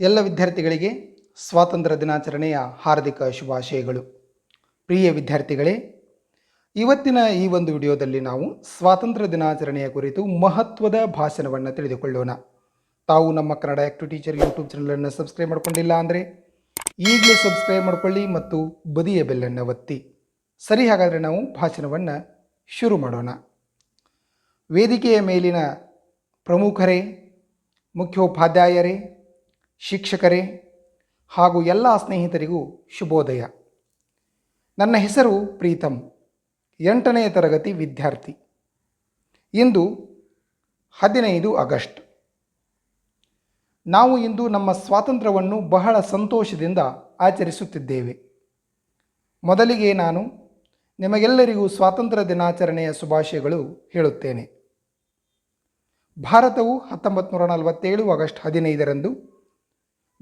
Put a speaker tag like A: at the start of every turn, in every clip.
A: ಎಲ್ಲ ವಿದ್ಯಾರ್ಥಿಗಳಿಗೆ ಸ್ವಾತಂತ್ರ್ಯ ದಿನಾಚರಣೆಯ ಹಾರ್ದಿಕ ಶುಭಾಶಯಗಳು. ಪ್ರಿಯ ವಿದ್ಯಾರ್ಥಿಗಳೇ, ಇವತ್ತಿನ ಈ ಒಂದು ವಿಡಿಯೋದಲ್ಲಿ ನಾವು ಸ್ವಾತಂತ್ರ್ಯ ದಿನಾಚರಣೆಯ ಕುರಿತು ಮಹತ್ವದ ಭಾಷಣವನ್ನು ತಿಳಿದುಕೊಳ್ಳೋಣ. ತಾವು ನಮ್ಮ ಕನ್ನಡ ಆ್ಯಕ್ಟಿವ್ ಟೀಚರ್ ಯೂಟ್ಯೂಬ್ ಚಾನಲನ್ನು ಸಬ್ಸ್ಕ್ರೈಬ್ ಮಾಡಿಕೊಂಡಿಲ್ಲ ಅಂದರೆ ಈಗಲೇ ಸಬ್ಸ್ಕ್ರೈಬ್ ಮಾಡಿಕೊಳ್ಳಿ ಮತ್ತು ಬದಿಯ ಬೆಲ್ಲನ್ನು ಒತ್ತಿ. ಸರಿ, ಹಾಗಾದರೆ ನಾವು ಭಾಷಣವನ್ನು ಶುರು ಮಾಡೋಣ. ವೇದಿಕೆಯ ಮೇಲಿನ ಪ್ರಮುಖರೇ, ಮುಖ್ಯೋಪಾಧ್ಯಾಯರೇ ಶಿಕ್ಷಕರೇ ಹಾಗೂ ಎಲ್ಲ ಸ್ನೇಹಿತರಿಗೂ ಶುಭೋದಯ. ನನ್ನ ಹೆಸರು ಪ್ರೀತಮ್ ಎಂಟನೆಯ ತರಗತಿ ವಿದ್ಯಾರ್ಥಿ. ಇಂದು ಹದಿನೈದು ಆಗಸ್ಟ್. ನಾವು ಇಂದು ನಮ್ಮ ಸ್ವಾತಂತ್ರ್ಯವನ್ನು ಬಹಳ ಸಂತೋಷದಿಂದ ಆಚರಿಸುತ್ತಿದ್ದೇವೆ. ಮೊದಲಿಗೆ ನಾನು ನಿಮಗೆಲ್ಲರಿಗೂ ಸ್ವಾತಂತ್ರ್ಯ ದಿನಾಚರಣೆಯ ಶುಭಾಶಯಗಳು ಹೇಳುತ್ತೇನೆ. ಭಾರತವು ಹತ್ತೊಂಬತ್ತು ನೂರ ನಲವತ್ತೇಳು ಆಗಸ್ಟ್ ಹದಿನೈದರಂದು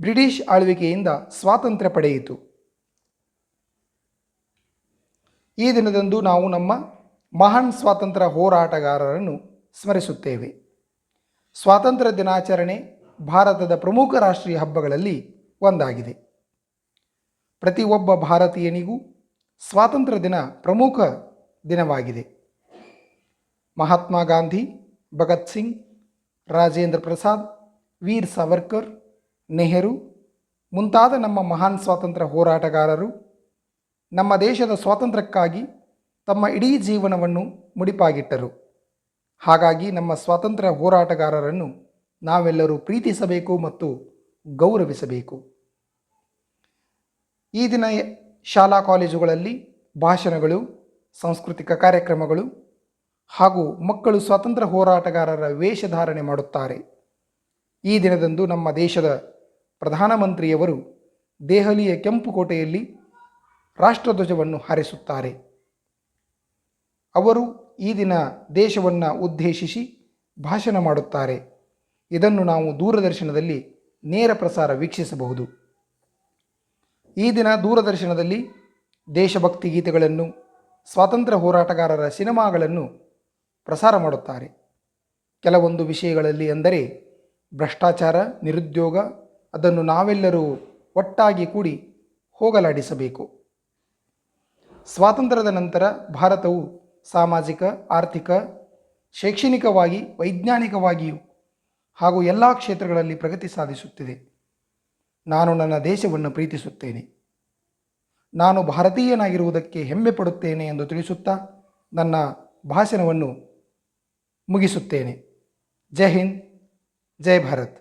A: ಬ್ರಿಟಿಷ್ ಆಳ್ವಿಕೆಯಿಂದ ಸ್ವಾತಂತ್ರ್ಯ ಪಡೆಯಿತು. ಈ ದಿನದಂದು ನಾವು ನಮ್ಮ ಮಹಾನ್ ಸ್ವಾತಂತ್ರ್ಯ ಹೋರಾಟಗಾರರನ್ನು ಸ್ಮರಿಸುತ್ತೇವೆ. ಸ್ವಾತಂತ್ರ್ಯ ದಿನಾಚರಣೆ ಭಾರತದ ಪ್ರಮುಖ ರಾಷ್ಟ್ರೀಯ ಹಬ್ಬಗಳಲ್ಲಿ ಒಂದಾಗಿದೆ. ಪ್ರತಿಯೊಬ್ಬ ಭಾರತೀಯನಿಗೂ ಸ್ವಾತಂತ್ರ್ಯ ದಿನ ಪ್ರಮುಖ ದಿನವಾಗಿದೆ. ಮಹಾತ್ಮ ಗಾಂಧಿ, ಭಗತ್ ಸಿಂಗ್, ರಾಜೇಂದ್ರ ಪ್ರಸಾದ್, ವೀರ್ ಸಾವರ್ಕರ್ ನೆಹರು, ಮುಂತಾದ ನಮ್ಮ ಮಹಾನ್ ಸ್ವಾತಂತ್ರ್ಯ ಹೋರಾಟಗಾರರು, ನಮ್ಮ ದೇಶದ ಸ್ವಾತಂತ್ರ್ಯಕ್ಕಾಗಿ ತಮ್ಮ ಇಡೀ ಜೀವನವನ್ನು ಮುಡಿಪಾಗಿಟ್ಟರು. ಹಾಗಾಗಿ ನಮ್ಮ ಸ್ವಾತಂತ್ರ್ಯ ಹೋರಾಟಗಾರರನ್ನು ನಾವೆಲ್ಲರೂ ಪ್ರೀತಿಸಬೇಕು ಮತ್ತು ಗೌರವಿಸಬೇಕು. ಈ ದಿನ ಶಾಲಾ ಕಾಲೇಜುಗಳಲ್ಲಿ ಭಾಷಣಗಳು, ಸಾಂಸ್ಕೃತಿಕ ಕಾರ್ಯಕ್ರಮಗಳು ಹಾಗೂ ಮಕ್ಕಳು ಸ್ವಾತಂತ್ರ್ಯ ಹೋರಾಟಗಾರರ ವೇಷಧಾರಣೆ ಮಾಡುತ್ತಾರೆ. ಈ ದಿನದಂದು ನಮ್ಮ ದೇಶದ ಪ್ರಧಾನಮಂತ್ರಿಯವರು ದೆಹಲಿಯ ಕೆಂಪುಕೋಟೆಯಲ್ಲಿ ರಾಷ್ಟ್ರಧ್ವಜವನ್ನು ಹಾರಿಸುತ್ತಾರೆ. ಅವರು ಈ ದಿನ ದೇಶವನ್ನು ಉದ್ದೇಶಿಸಿ ಭಾಷಣ ಮಾಡುತ್ತಾರೆ. ಇದನ್ನು ನಾವು ದೂರದರ್ಶನದಲ್ಲಿ ನೇರ ಪ್ರಸಾರ ವೀಕ್ಷಿಸಬಹುದು. ಈ ದಿನ ದೂರದರ್ಶನದಲ್ಲಿ ದೇಶಭಕ್ತಿ ಗೀತೆಗಳನ್ನು, ಸ್ವಾತಂತ್ರ್ಯ ಹೋರಾಟಗಾರರ ಸಿನಿಮಾಗಳನ್ನು ಪ್ರಸಾರ ಮಾಡುತ್ತಾರೆ. ಕೆಲವೊಂದು ವಿಷಯಗಳಲ್ಲಿ ಎಂದರೆ ಭ್ರಷ್ಟಾಚಾರ, ನಿರುದ್ಯೋಗ ಅದನ್ನು ನಾವೆಲ್ಲರೂ ಒಟ್ಟಾಗಿ ಕೂಡಿ ಹೋಗಲಾಡಿಸಬೇಕು. ಸ್ವಾತಂತ್ರ್ಯದ ನಂತರ ಭಾರತವು ಸಾಮಾಜಿಕ, ಆರ್ಥಿಕ, ಶೈಕ್ಷಣಿಕವಾಗಿ, ವೈಜ್ಞಾನಿಕವಾಗಿಯೂ ಹಾಗೂ ಎಲ್ಲ ಕ್ಷೇತ್ರಗಳಲ್ಲಿ ಪ್ರಗತಿ ಸಾಧಿಸುತ್ತಿದೆ. ನಾನು ನನ್ನ ದೇಶವನ್ನು ಪ್ರೀತಿಸುತ್ತೇನೆ. ನಾನು ಭಾರತೀಯನಾಗಿರುವುದಕ್ಕೆ ಹೆಮ್ಮೆ ಪಡುತ್ತೇನೆ ಎಂದು ತಿಳಿಸುತ್ತಾ ನನ್ನ ಭಾಷಣವನ್ನು ಮುಗಿಸುತ್ತೇನೆ. ಜೈ ಹಿಂದ್. ಜೈ ಭಾರತ್